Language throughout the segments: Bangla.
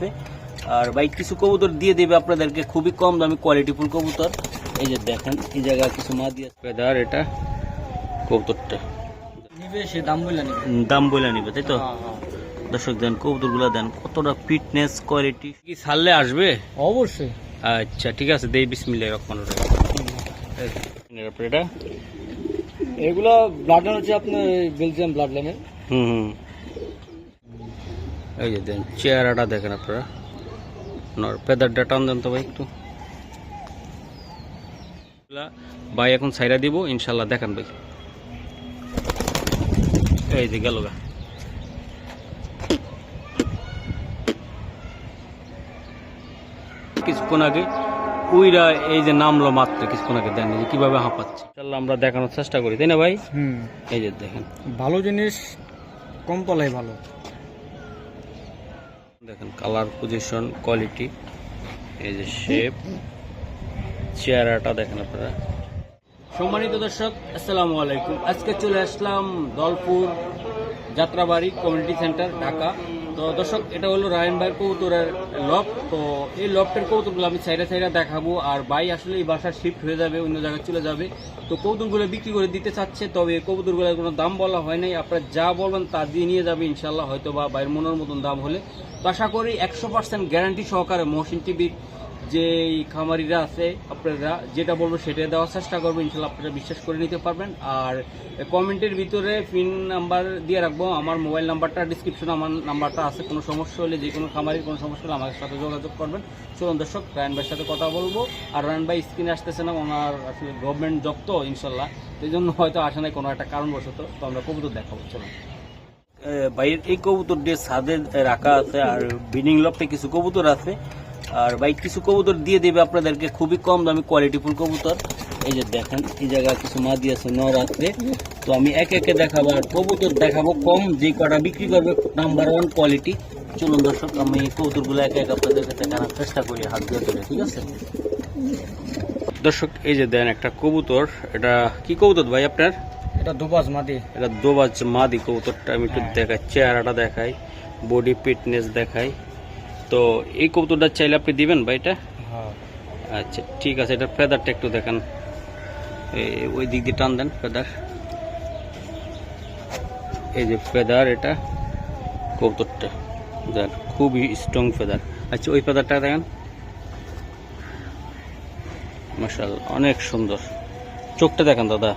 আছে। আর ভাই কিছু কবুতর দিয়ে দেবে আপনাদেরকে খুবই কম দামি কোয়ালিটিফুল কবুতর। এই যে দেখেন এই জায়গায় কিছু মা দিয়ে পেদার এটা কবুতরটা। নিবে সে দাম বললে নিবে। দাম বলে নিবে তাই তো? হ্যাঁ, হ্যাঁ। দর্শক দেন কবুতরগুলো দেন কতটা ফিটনেস কোয়ালিটি কি ছাড়লে আসবে? অবশ্যই। আচ্ছা ঠিক আছে দেই বিসমিল্লাহ রহমান এটা। এগুলো ব্লাড হচ্ছে আপনার বেলজিয়াম ব্লাড লাইনের হুম হুম। এই যে দেন চেহারাটা দেখেন আপনারা। নর পেদারটা টান দেন তো ভাই একটু। ভাই এখন সাইরা দিব ইনশাল্লাহ দেখান ভাই। এই যে গেল গা। কিছুক্ষণ আগে উইরা এই যে নামলো মাত্র কিছুক্ষণ আগে দেন কীভাবে হাঁপাচ্ছে। ইনশাল্লাহ আমরা দেখানোর চেষ্টা করি তাই না ভাই? হুম। এই যে দেখেন। ভালো জিনিস কম পালাই ভালো। দেখেন কালার পজিশন কোয়ালিটি এই যে শেপ চেহারাটা দেখেন আপনারা। সম্মানিত দর্শক, আসসালামু আলাইকুম। আজকে চলে আসলাম দলপুর যাত্রাবাড়ি কমিউনিটি সেন্টার ঢাকা। তো দর্শক, এটা হলো রায়ন ভাইয়ের কবুতরের লক তো এই লকটার কবুতরগুলো আমি সাইডে সাইডে দেখাবো। আর ভাই আসলে এই বাসা শিফট হয়ে যাবে, অন্য জায়গায় চলে যাবে। তো কৌতুকগুলো বিক্রি করে দিতে চাচ্ছে, তবে এই কবুতরগুলোর কোনো দাম বলা হয় নাই। আপনারা যা বলবেন তা দিয়ে নিয়ে যাবে ইনশাল্লাহ হয়তো বা বাইরের মনের মতন দাম হলে। তো আশা করি একশো পার্সেন্ট গ্যারান্টি সহকারে মহসিন টিভির যে খামারিরা আছে, আপনারা যেটা বলব সেটা দেওয়ার চেষ্টা করব। ইনশাল্লাহ আপনারা বিশ্বাস করে নিতে পারবেন। আর কমেন্টের ভিতরে পিন নাম্বার দিয়ে রাখব। আমার মোবাইল নাম্বারটা ডিসক্রিপশনে আমার নাম্বারটা আছে। কোনো সমস্যা হলে যে কোনো খামারির কোনো সমস্যা হলে আমার সাথে যোগাযোগ করবেন। চলুন দর্শক রায়ন ভাইয়ের সাথে কথা বলব। আর রায়ন ভাই স্ক্রিনে আসতেছে না, ওনার আসলে গভর্নমেন্ট জব তো, ইনশাল্লাহ। এই জন্য হয়তো আসে নাই, কোনো একটা কারণবশত। তো আমরা কবুতর দেখাবো, চলুন। ভাইয়ের এই কবুতর দিয়ে ছাদে রাখা আছে, আর বিনিং লফটে কিছু কবুতর আছে। আর ভাই কিছু কবুতর দিয়ে দেবে আপনাদেরকে খুবই কম দামি কোয়ালিটিফুল কবুতর। এই যে দেখেন এই জায়গায় কিছু মা দিয়েছে নর আছে। তো আমি একে একে দেখাবো আর কবুতর দেখাবো কম যে কটা বিক্রি করবে নাম্বার ওয়ান কোয়ালিটি চলুন দর্শক আমি এই কবুতরগুলো একে একে আপনাদের কাছে জানার চেষ্টা করি হাত দিয়ে ধরে ঠিক আছে? দর্শক এই যে দেন একটা কবুতর এটা কি কবুতর ভাই আপনার? এটা দুবাজ মাদি। এটা দোবাজ মাদি কবুতরটা আমি একটু দেখাই চেহারাটা দেখাই বডি ফিটনেস দেখাই। তো এই কবুতরটা চাইলে আপনি দিবেন ভাই এটা? হ্যাঁ। আচ্ছা ঠিক আছে এটা ফেদারটা একটু দেখান। ওই দিক দিয়ে টান দেন ফেদার এই যে ফেদার এটা কবুতরটা। দেখ খুবই স্ট্রং ফেদার আচ্ছা ওই ফেদারটা দেখেন। মাসাল অনেক সুন্দর। চোখটা দেখেন দাদা।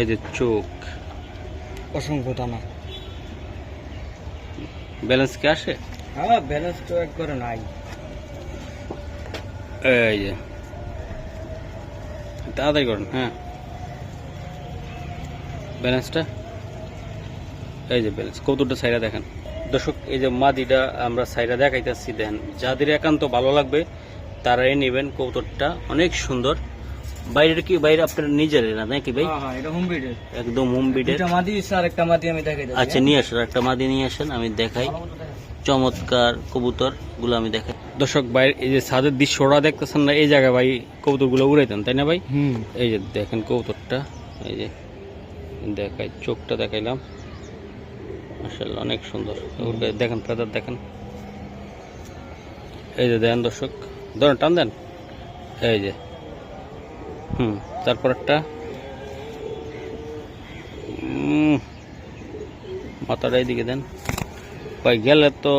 এই যে চোখ। অসংখ্য টানা ব্যালেন্স কি আসে হ্যাঁ ব্যালেন্স তো একবারে নাই। এই যে। তাড়াতাড়ি করেন হ্যাঁ। ব্যালেন্সটা এই যে ব্যালেন্স কৌতুকটা সাইডা দেখেন। দর্শক এই যে মাদিটা আমরা সাইডা দেখাইতেছি দেখেন। যাদের একান্ত ভালো লাগবে তারাই নেবেন কৌতুকটা অনেক সুন্দর। বাইরের কি বাইরে আপনার নিজের না নাকি ভাই? হ্যাঁ হ্যাঁ এটা হোম বিডের একদম হোম বিডে দুইটা মাদি আর একটা মাদি আমি দেখাই আচ্ছা নিয়ে আসেন একটা মাদি নিয়ে আসেন আমি দেখাই। চমৎকার কবুতরগুলো আমি দেখাই। দর্শক বাইরে এই যে ছাদের দৃশ্যটা দেখতেছেন না এই জায়গায় ভাই কবুতরগুলো উড়াইতেন তাই না ভাই? হুম। এই যে দেখেন কবুতরটা এই যে দেখাই চোখটা দেখাইলাম। আসলে অনেক সুন্দর। দেখেন ফেদার দেখেন। এই যে দেখেন দর্শক ধরেন টান দেন। এই যে হুম তারপর একটা উম, মাথাটা এইদিকে দেন। ভাই গেলে তো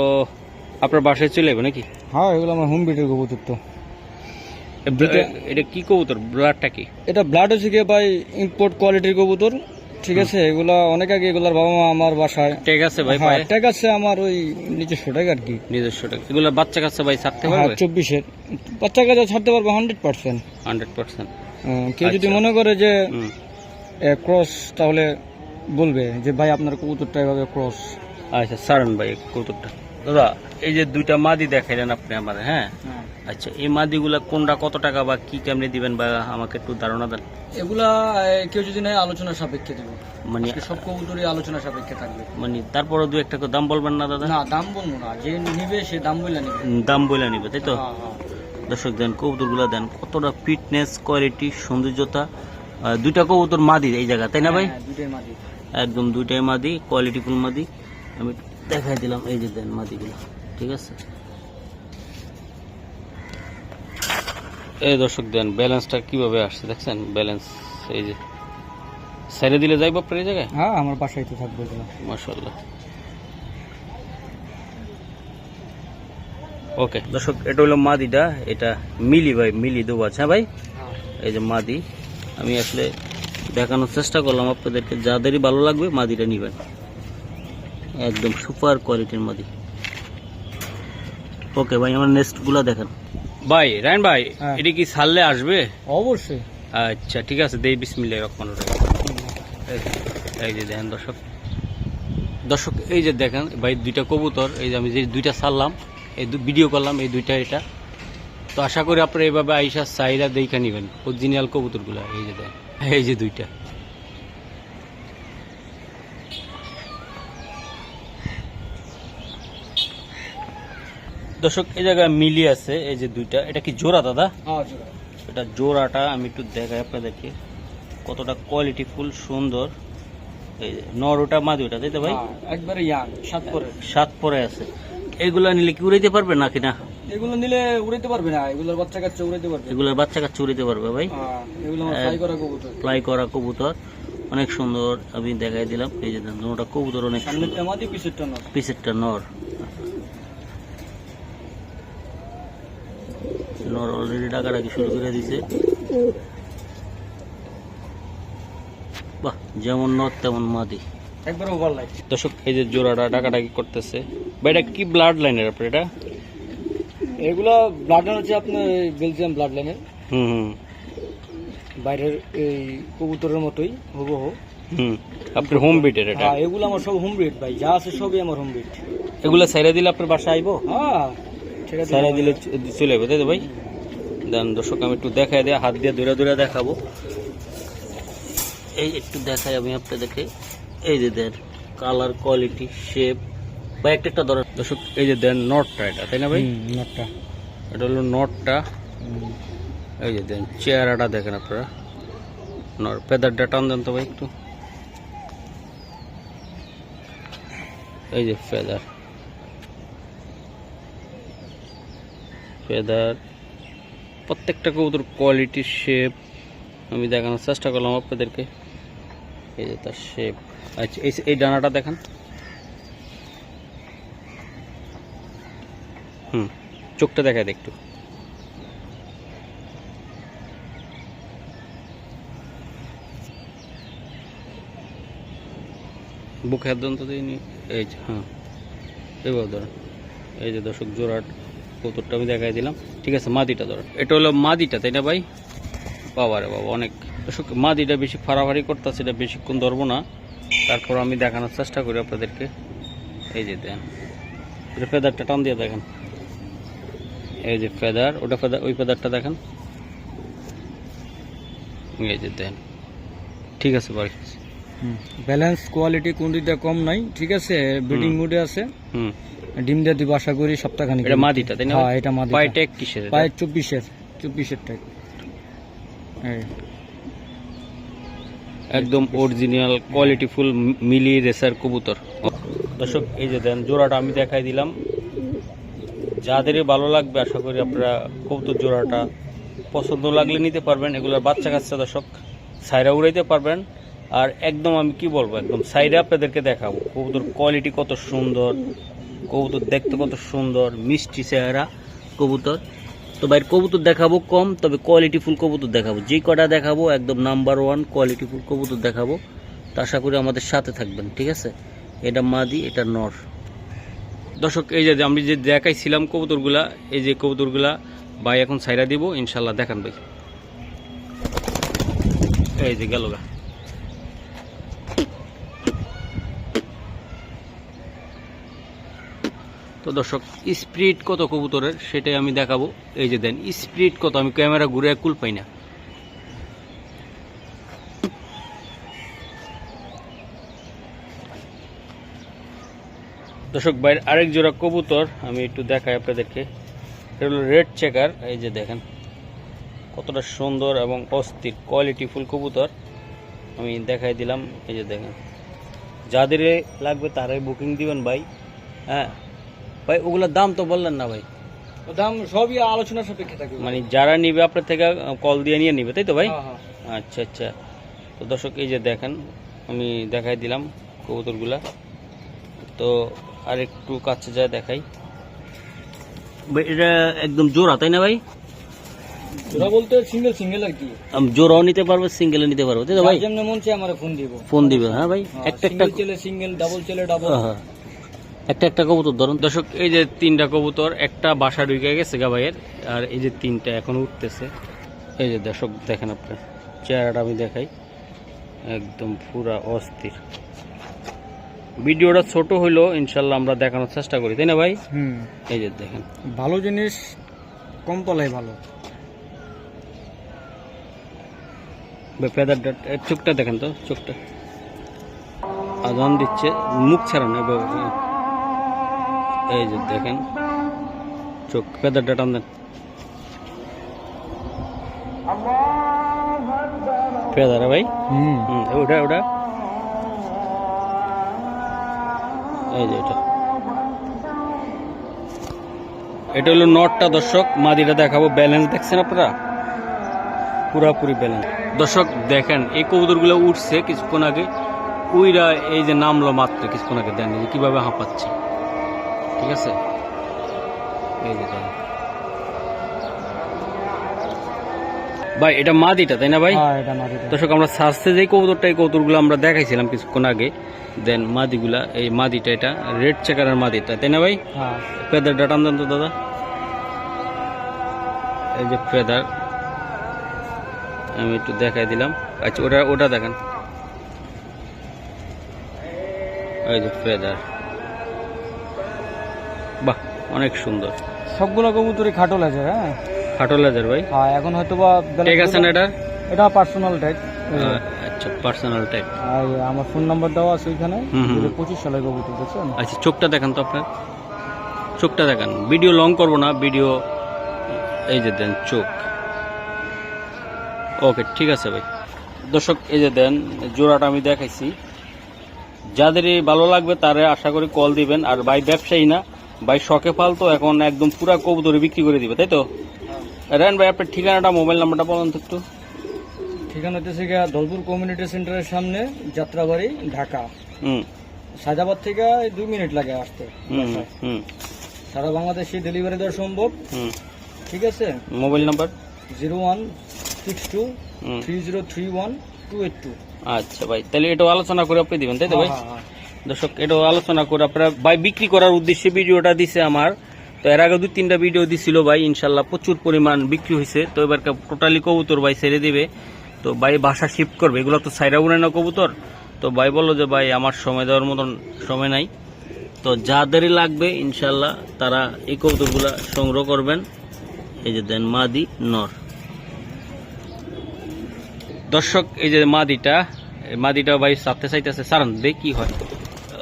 আপনার বাসায় চলে যাবে নাকি? হ্যাঁ এগুলো আমার হোম বিটের কবুতর তো। এটা কি কবুতর? ব্লাডটা কি? এটা ব্লাড হচ্ছে গিয়ে ভাই ইম্পোর্ট কোয়ালিটির কবুতর ঠিক আছে? এগুলা অনেক আগে এগুলার বাবা মা আমার বাসায় ঠিক আছে ভাই হ্যাঁ? ট্যাগ আছে আমার ওই নিজস্ব ট্যাগ আর কি। নিজস্ব টাকা এগুলো বাচ্চা কাচ্চা ভাই ছাড়তে হ্যাঁ পারবে? চব্বিশের। বাচ্চা কাছে ছাড়তে পারব হান্ড্রেড পার্সেন্ট হান্ড্রেড পার্সেন্ট কেউ যদি আচ্ছা। মনে করে যে ক্রস তাহলে বলবে যে ভাই আপনার কবুতরটা এভাবে ক্রস আচ্ছা সারন ভাই কৌতুকটা দাদা এই যে দুইটা মাদি দেখাইলেন আপনি আমার হ্যাঁ? আচ্ছা এই মাদিগুলা কোনটা কত টাকা বা কি কেমনি দিবেন বা আমাকে একটু ধারণা দেন? এগুলা কেউ যদি নেয় আলোচনা সাপেক্ষে দেবো। মানে সব কবুতরই আলোচনা সাপেক্ষে থাকবে। মানে তারপরে দু একটা করে দাম বলবেন না দাদা? না দাম বলব না। যে নিবে সে দাম বইলা নিবে। দাম বইলা নিবে তাই তো? হ্যাঁ, হ্যাঁ। দর্শক দেন কবুতরগুলো দেন কতটা ফিটনেস কোয়ালিটি সৌন্দর্যতা দুইটা কবুতর মাদি এই জায়গা তাই না ভাই? হ্যাঁ, একদম দুইটাই মাদি কোয়ালিটিফুল মাদি। আমি দেখাই দিলাম এই যে দেন মাদিগুলো ঠিক আছে? এই দর্শক দেন ব্যালেন্সটা কীভাবে আসছে দেখছেন? ব্যালেন্স এই যে সাইডে দিলে যাইব আপনার এই জায়গায়? হ্যাঁ আমার বাসায় তো থাকবে এগুলো। ওকে দর্শক এটা হলো মাদিটা এটা মিলি ভাই মিলি দেবো আছে হ্যাঁ ভাই? এই যে মাদি আমি আসলে দেখানোর চেষ্টা করলাম আপনাদেরকে যাদেরই ভালো লাগবে মাদিটা নেবেন। একদম সুপার কোয়ালিটির মাদি। ওকে ভাই আমার নেক্সটগুলো দেখেন। ভাই রায়ন ভাই হ্যাঁ। এটা কি ছাড়লে আসবে? অবশ্যই। আচ্ছা ঠিক আছে দেই বিসমিল্লাহ রহমান এই যে দেখেন দর্শক। দর্শক এই যে দেখেন ভাই দুইটা কবুতর এই যে আমি যে দুইটা ছাড়লাম এই ভিডিও করলাম এই দুইটা এটা। তো আশা করি আপনারা এইভাবে আইসা চাহিদা দেখা নেবেন অরিজিনাল কবুতরগুলো এই যে এই যে দুইটা। দর্শক এই জায়গায় মিলি আছে এই যে দুইটা। এটা কি জোড়া দাদা? হ্যাঁ এটা জোড়াটা আমি একটু দেখাই আপনাদেরকে। কতটা কোয়ালিটি ফুল সুন্দর। এই নর ওটা মাদি ওটা তাই তো ভাই? একবারে ইয়াং সাত করে সাত পরে আছে। এগুলা নিলে কি উড়াইতে পারবে নাকি না এগুলো নিলে উড়াইতে পারবে না এগুলোর বাচ্চা কাচ্চা উড়াইতে পারবে। এগুলোর বাচ্চা কাচ্চা উড়াইতে পারবে ভাই। হ্যাঁ, এগুলো আমার করা কবুতর। ফ্লাই করা কবুতর। অনেক সুন্দর আমি দেখাই দিলাম। এই যে দুটা কবুতর অনেক পিসেরটা নর। নর। অলরেডি ডাকাডাকি শুরু করে দিছে। বাহ যেমন নর তেমন মাদি। একবারে ওভার লাইট। দর্শক এই যে জোড়াটা ডাকাডাকি করতেছে। বা এটা কি ব্লাড লাইনের আপনার এটা? এগুলো ব্লাড লাইন হচ্ছে আপনার বেলজিয়াম ব্লাড লাইনের হুম হুম। বাইরের এই কবুতরের মতোই হুবহু। হুম আপনার হোম বিটের এটা? হ্যাঁ এগুলো আমার সব হোম ব্রিড ভাই। যা আছে সবই আমার হোম ব্রিড এগুলো সাইরা দিলে আপনার বাসা আইবো? হ্যাঁ সাইরা দিলে চলে যাবে তাই তো ভাই? দেন দর্শক আমি একটু দেখাই দেয় হাত দিয়ে দূরে দূরে দেখাবো। এই একটু দেখাই আমি আপনাদেরকে। এই যে দেন কালার কোয়ালিটি শেপ বা একটা একটা ধরেন। দর্শক এই যে দেন নটটা এটা তাই না ভাই? নটটা এটা হলো নটটা এই যে দেন চেহারাটা দেখেন আপনারা। নর পেদারটা টান দেন তো ভাই একটু। এই যে ফেদার ফেদার প্রত্যেকটা কবুতর কোয়ালিটি শেপ আমি দেখানোর চেষ্টা করলাম আপনাদেরকে। এই যে তার শেপ আচ্ছা এই এই ডানাটা দেখেন। হুম, চোখটা দেখা দেয় একটু। বুক হাত দেন তো দিইনি এই যে হ্যাঁ। এবার ধরেন এই যে দর্শক জোড়াট কৌতুরটা আমি দেখাই দিলাম। ঠিক আছে, মাদিটা ধরেন এটা হলো মাদিটা, তাই না ভাই? বাবা রে বাবা, অনেক। দর্শক মাদিটা বেশি ফাড়াফাড়ি করতেছে এটা বেশিক্ষণ ধরবো না। তারপর আমি দেখানোর চেষ্টা করি আপনাদেরকে। এই যে দেন এটা ফেদারটা টান দিয়ে দেখেন। এই যে ফেদার ওটা ফেদার ওই ফেদারটা দেখেন। এই যে দেন ঠিক আছে বাড়ি ব্যালেন্স কোয়ালিটি কোন দিকটা কম নাই ঠিক আছে? ব্রিডিং মুডে আছে। হুম। ডিম দিয়ে দিব আশা করি সপ্তাহখানিক। এটা মাদিটা তাই না? হ্যাঁ এটা মাদি পায়ে টেক কিসের? পায়ে চব্বিশের চব্বিশের টাইপ একদম অরিজিনাল কোয়ালিটি ফুল মিলি রেসার কবুতর। দর্শক, এই যে দেন, জোড়াটা আমি দেখাই দিলাম। যাদেরই ভালো লাগবে, আশা করি আপনারা কবুতর জোড়াটা পছন্দ লাগলে নিতে পারবেন। এগুলোর বাচ্চা কাচ্চা দর্শক সাইরা উড়াইতে পারবেন। আর একদম আমি কি বলব, একদম সাইডে আপনাদেরকে দেখাবো। কবুতর কোয়ালিটি কত সুন্দর, কবুতর দেখতে কত সুন্দর, মিষ্টি চেহারা কবুতর। তো ভাই, কবুতর দেখাবো কম, তবে কোয়ালিটি ফুল কবুতর দেখাবো। যে কটা দেখাবো, একদম নাম্বার ওয়ান কোয়ালিটি ফুল কবুতর দেখাবো। তা আশা করি আমাদের সাথে থাকবেন, ঠিক আছে? এটা মাদি, এটা নর। দর্শক, এই যে আমি যে দেখাইছিলাম কবুতরগুলা, এই যে কবুতরগুলা ভাই এখন সাইরা দিব ইনশাল্লাহ দেখান ভাই। এই যে গেল গা। তো দর্শক স্পিড কত কবুতরের সেটাই আমি দেখাবো। এই যে দেন স্পিড কত? আমি ক্যামেরা ঘুরে কুল পাই না। দর্শক বাইরের আরেক জোড়া কবুতর আমি একটু দেখাই আপনাদেরকে। এটা হলো রেড চেকার। এই যে দেখেন, কতটা সুন্দর এবং অস্থির কোয়ালিটি ফুল কবুতর। আমি দেখাই দিলাম, এই যে দেখেন। যাদের লাগবে তারাই বুকিং দিবেন ভাই। হ্যাঁ ভাই ওগুলোর দাম তো বললেন না ভাই। দাম সবই আলোচনার সাপেক্ষে থাকবে মানে যারা নিবে আপনার থেকে কল দিয়ে নিয়ে নিবে তাই তো ভাই? হ্যাঁ, হ্যাঁ। আচ্ছা আচ্ছা। তো দর্শক এই যে দেখেন আমি দেখাই দিলাম কবুতরগুলা। তো আর একটু কাছে যা দেখাই। ভাই, এটা একদম জোড়া তাই না ভাই? ওরা বলতে সিঙ্গেল সিঙ্গেল আর কি। আম, জোড়াও নিতে পারবে সিঙ্গেলে নিতে পারবে তাই তো ভাই? যেমন মন চাই আমার ফোন দিব। ফোন দিবে হ্যাঁ ভাই? একটা একটা সিঙ্গেল সিঙ্গেল ডাবল চলে ডাবল হ্যাঁ। একটা একটা কবুতর ধরুন দর্শক এই যে তিনটা কবুতর একটা বাসা ঢুকে গেছে গা ভাইয়ের আর এই যে তিনটা এখন উঠতেছে। এই যে দর্শক দেখেন আপনার চেহারাটা আমি দেখাই একদম পুরা অস্থির। ভিডিওটা ছোট হইলেও ইনশাল্লাহ আমরা দেখানোর চেষ্টা করি তাই না ভাই? হুম। এই যে দেখেন। ভালো জিনিস কম তলায় ভালো। ফেদারটা চোখটা দেখেন তো চোখটা। আজান দিচ্ছে মুখ ছাড়া না এভাবে। এই যে দেখেন চোখ ফেদারটা টান দেন ফেদার ভাই? হুম। ওটা ওটা। এই যে এটা। এটা হলো নটটা দর্শক। মাদিটা দেখাবো। ব্যালেন্স দেখছেন আপনারা? পুরাপুরি ব্যালেন্স। দর্শক দেখেন এই কবুতরগুলো উঠছে কিছুক্ষণ আগে। উইরা এই যে নামলো মাত্র কিছুক্ষণ আগে দেন কীভাবে হাঁপাচ্ছে। ঠিক আছে? এই যে ভাই এটা মাদিটা তাই না ভাই? হ্যাঁ দর্শক আমরা সার্চে যে কবুতরটা এই কবুতরগুলো আমরা দেখাইছিলাম কিছুক্ষণ আগে। দেন মাদিগুলা এই মাদিটা এটা রেড চেকারের মাদিটা তাই না ভাই? হ্যাঁ। ফেদারটা টান দেন তো দাদা। এই যে ফেদার আমি একটু দেখাই দিলাম। আচ্ছা ওটা ওটা দেখেন। এই যে ফেদার। অনেক সুন্দর। সবগুলো কবুতরই খাটো লাগে হ্যাঁ? খাটো লেজার ভাই। হ্যাঁ এখন হয়তো বা ঠিক আছে না এটা এটা পার্সোনাল ট্যাগ আচ্ছা পার্সোনাল টাইপ আর আমার ফোন নাম্বার দেওয়া আছে ওইখানে। পঁচিশ সালের কবুতর বুঝছেন? আচ্ছা চোখটা দেখান তো আপনার। চোখটা দেখান। ভিডিও লং করব না ভিডিও এই যে দেন চোখ। ওকে ঠিক আছে ভাই। দর্শক এই যে দেন জোড়াটা আমি দেখাইছি। যাদের ভালো লাগবে তারা আশা করি কল দিবেন। আর ভাই ব্যবসায়ী না ভাই শখে ফালতো এখন একদম পুরা কবুতরে বিক্রি করে দিবে তাই তো? রেন ভাই আপনার ঠিকানাটা মোবাইল নাম্বারটা বলুন তো একটু। ঠিকানা হচ্ছে গিয়া দলপুর কমিউনিটি সেন্টারের সামনে যাত্রাবাড়ি ঢাকা। হুম। সাজাবাদ থেকে দুই মিনিট লাগে আসতে। হুম হুম। সারা বাংলাদেশে ডেলিভারি দেওয়া সম্ভব। হুম। ঠিক আছে? Mobile number zero one six two three zero three one two eight two. আচ্ছা ভাই তাহলে এটা আলোচনা করে আপনি দিবেন তাই তো ভাই? হ্যাঁ, দর্শক, এটাও আলোচনা করে আপনারা ভাই বিক্রি করার উদ্দেশ্যে ভিডিওটা দিছে আমার। তো এর আগে দুই তিনটা ভিডিও দিছিল ভাই, ইনশাল্লাহ প্রচুর পরিমাণ বিক্রি হয়েছে তো এবার টোটালি কবুতর ভাই ছেড়ে দিবে। তো ভাই বাসা শিফট করবে, এগুলো তো সাইরা উড়ে না কবুতর। তো ভাই বলল যে, ভাই, আমার সময় দেওয়ার মতন সময় নাই। তো যাদেরই লাগবে, ইনশাল্লাহ তারা এই কবুতরগুলা সংগ্রহ করবেন। এই যে দেন মাদি নর। দর্শক, এই যে মাদিটা মাদিটা ভাই সাথে চাইতেছে, সারান, দেখ কি হয়।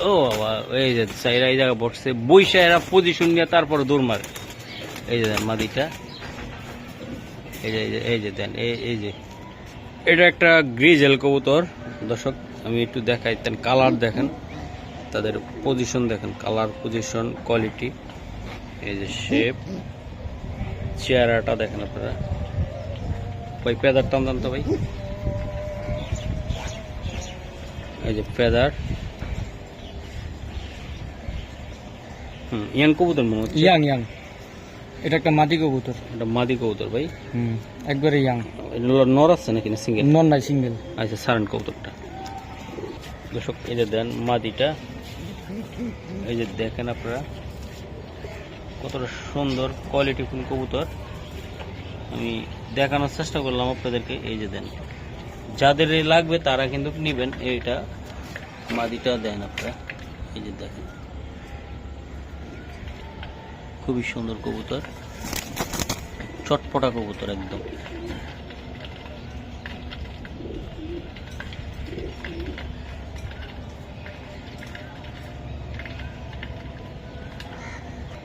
ও বাবা, এই যে সাইরা এই জায়গা বসছে, বইসা এরা পজিশন নিয়ে তারপরে দৌড় মারে। এই যে মাদিটা, এই যে এই যে দেন, এই- এই যে। এটা একটা গ্রিজেল কবুতর, দর্শক, আমি একটু দেখাই, দেন কালার দেখেন, তাদের পজিশন দেখেন কালার পজিশন কোয়ালিটি এই যে শেপ চেহারাটা দেখেন আপনারা। ভাই পেদার টান দেন তো ভাই। এই যে ফেদার ইয়াং কবুতর মনে হচ্ছে? Young young. এটা একটা মাটি কবুতর। এটা মাদি কবুতর ভাই। হুম একবারে ইয়াং। নর আছে নাকি না সিঙ্গেল নন নাই সিঙ্গেল আচ্ছা সারান কবুতরটা। দর্শক এই যে দেন মাদিটা। এই যে দেখেন আপনারা। কতটা সুন্দর কোয়ালিটি ফুল কবুতর। আমি দেখানোর চেষ্টা করলাম আপনাদেরকে। এই যে দেন। যাদের লাগবে তারা কিন্তু নেবেন। এইটা মাদিটা দেন আপনারা। এই যে দেখেন। খুবই সুন্দর কবুতর। চটপটা কবুতর একদম।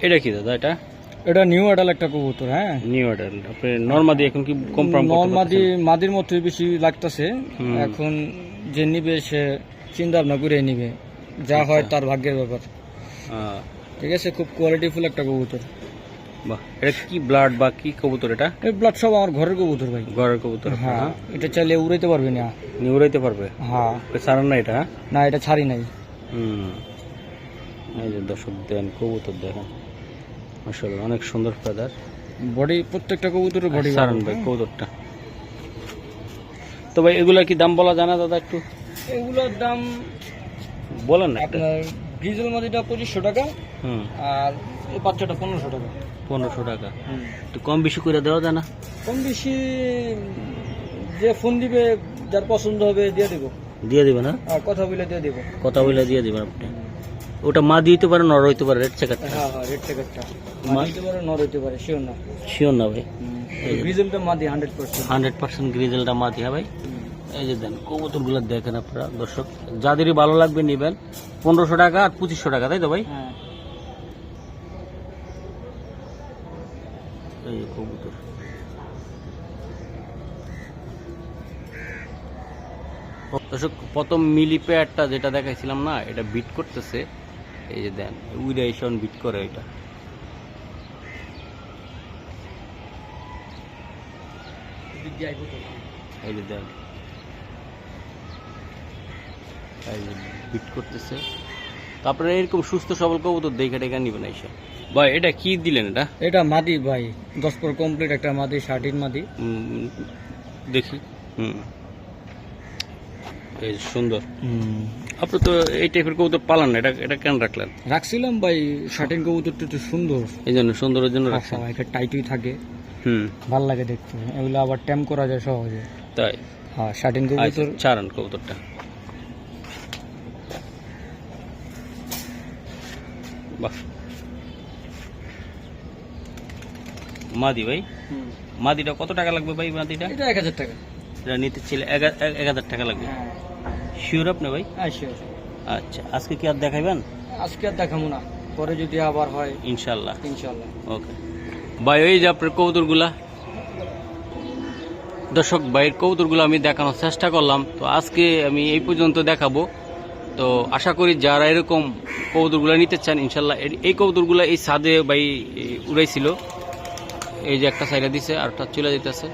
এটা কি দাদা এটা? এটা নিউ অ্যাডাল একটা কবুতর হ্যাঁ। নিউ অর্ডার আপনি নর্মাদি এখন কি কনফার্ম নন মাদি মাদির মতোই বেশি লাগতেছে। এখন যে নিবে সে চিন্তা ভাবনা করে নিবে। যা হয় আচ্ছা। তার ভাগ্যের ব্যাপার। ঠিক আছে খুব কোয়ালিটিফুল একটা কবুতর। বাহ এটা কি ব্লাড বা কি কবুতর এটা? এই ব্লাড সব আমার ঘরের কবুতর ভাই। ঘরের কবুতর হ্যাঁ এটা চাইলে উড়াইতে পারবি না। নিউরাইতে পারবে? হ্যাঁ। সারান না এটা হ্যাঁ? না এটা ছাড়ি নাই। হুম। এই যে দর্শক দেন কবুতর দেখেন। আসলে অনেক সুন্দর ফেদার বডি প্রত্যেকটা কবুতরের বডি সারান ভাই কবুতরটা। তো ভাই এগুলা কি দাম বলা জানা দাদা একটু? এগুলোর দাম বলেন না আপনার ডিজেল মাদিটা পঁচিশশো টাকা। হুম। আর এই বাচ্চাটা পনেরোশো টাকা। পনেরোশো টাকা। তো কম বেশি করে দেওয়া যায় না? কম বেশি যে ফোন দিবে যার পছন্দ হবে দিয়ে দেবো। দিয়ে দিবেন না? আর কথা বলে দিয়ে দেবো। কথা বলে দিয়ে দিবেন আপনি। ওটা মা দিতে পারে নর হইতে পারে রেড চেকারটা হ্যাঁ হ্যাঁ রেড টেকারটা মা- হইতে পারে নর হইতে পারে শিওর না। শিওর না ভাই। এই মা পার্সেন্ট হান্ড্রেড পার্সেন্ট গ্রিজেলটা মা দিয়া ভাই। এই যে দেন কবুতরগুলো দেখেন আপনারা দর্শক যাদেরই ভালো লাগবে নেবেন পনেরোশো টাকা আর পঁচিশশো টাকা তাই তো ভাই? হ্যাঁ। এই যে কবুতর। দর্শক প্রথম মিলি পেয়ারটা যেটা দেখাইছিলাম না এটা বিট করতেছে। এই যে দেন উইডাইশন বিট করে এটা। এই যে দেন এই যে বিট করতেছে। তারপরে এরকম সুস্থ সবল কবুতর দেখে টেকে নিবেন এসে। ভাই এটা কি দিলেন এটা? এটা মাদি ভাই দশ পর কমপ্লিট একটা মাদি শার্টিন মাদি। দেখি। হুম। এই সুন্দর। আপনি তো এই টাইপের কবুতর পালান না এটা এটা কেন রাখলেন? রাখছিলাম ভাই শার্টিন কবুতরটা একটু সুন্দর। এই জন্য সুন্দরের জন্য আচ্ছা রাখছেন। এটা টাইটই থাকে। হুম। ভালো লাগে দেখতে। এগুলো আবার ট্যাম করা যায় সহজে। তাই? হ্যাঁ শার্টিন আচ্ছা কবুতর ছাড়ান কবুতরটা। বাহ। মাদি ভাই? মাদিটা কত টাকা লাগবে ভাই মাদিটা? এটা এক হাজার টাকা। এটা নিতে ছিলে এক হাজার টাকা লাগবে। হ্যাঁ। শিওর আপনি ভাই? হ্যাঁ sure. আচ্ছা আজকে কি আর দেখাইবেন? আজকে আর দেখাবো না। পরে যদি আবার হয় ইনশাল্লাহ ইনশাল্লাহ ওকে। ভাই ওই যে আপনার কবুতরগুলা। দর্শক ভাইয়ের কবুতরগুলো আমি দেখানোর চেষ্টা করলাম। তো আজকে আমি এই পর্যন্ত দেখাবো। তো আশা করি যারা এরকম কবুতরগুলো নিতে চান, ইনশাল্লাহ এই কবুতরগুলো এই সাদে বাই উড়াইছিল। এই যে একটা সাইডে দিছে আর চলে যেতেছে